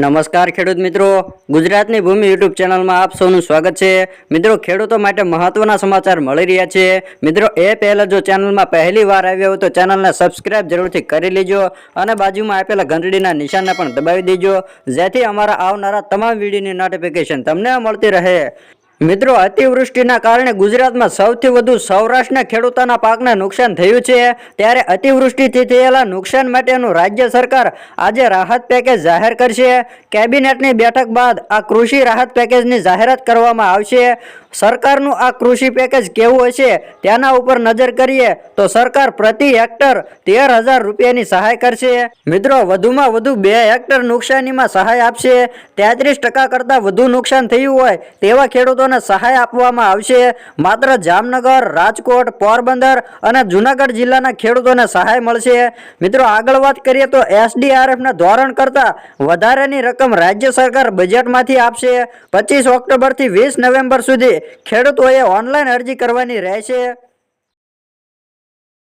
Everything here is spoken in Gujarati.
નમસ્કાર ખેડૂત મિત્રો. ગુજરાતની ભૂમિ યુટ્યુબ ચેનલમાં આપ સૌનું સ્વાગત છે. મિત્રો, ખેડૂતો માટે મહત્વના સમાચાર મળી રહ્યા છે. મિત્રો, એ પહેલાં જો ચેનલમાં પહેલી વાર આવ્યા તો ચેનલને સબસ્ક્રાઇબ જરૂરથી કરી લેજો અને બાજુમાં આપેલા ઘંટડીના નિશાનને પણ દબાવી દેજો. જેથી અમારા આવનારા તમામ વિડીયોની નોટિફિકેશન તમને મળતી રહે. મિત્રો, અતિવૃષ્ટિના કારણે ગુજરાતમાં સૌથી વધુ સૌરાષ્ટ્રના ખેડૂતોના પાકને નુકસાન થયું છે. ત્યારે અતિવૃષ્ટિથી થયેલા નુકસાન માટેનું રાજ્ય સરકાર આજે રાહત પેકેજ જાહેર કરશે. કેબિનેટની બેઠક બાદ આ કૃષિ રાહત પેકેજની જાહેરાત કરવામાં આવશે. સરકારનું આ કૃષિ પેકેજ કેવું હશે તેના ઉપર નજર કરીએ તો સરકાર પ્રતિ હેક્ટર તેર હજાર રૂપિયાની સહાય કરશે. મિત્રો, વધુમાં વધુ બે હેક્ટર નુકસાનીમાં સહાય આપશે. તેત્રીસ ટકા કરતાં વધુ નુકસાન થયું હોય તેવા ખેડૂતોને સહાય આપવામાં આવશે. માત્ર જામનગર, રાજકોટ, પોરબંદર અને જુનાગઢ જિલ્લાના ખેડૂતોને સહાય મળશે. મિત્રો, આગળ વાત કરીએ તો એસડીઆરએફના ધોરણ કરતાં વધારાની રકમ રાજ્ય સરકાર બજેટમાંથી આપશે. પચીસ ઓક્ટોબરથી વીસ નવેમ્બર સુધી ખેડૂતોએ ઓનલાઈન અરજી કરવાની રહેશે.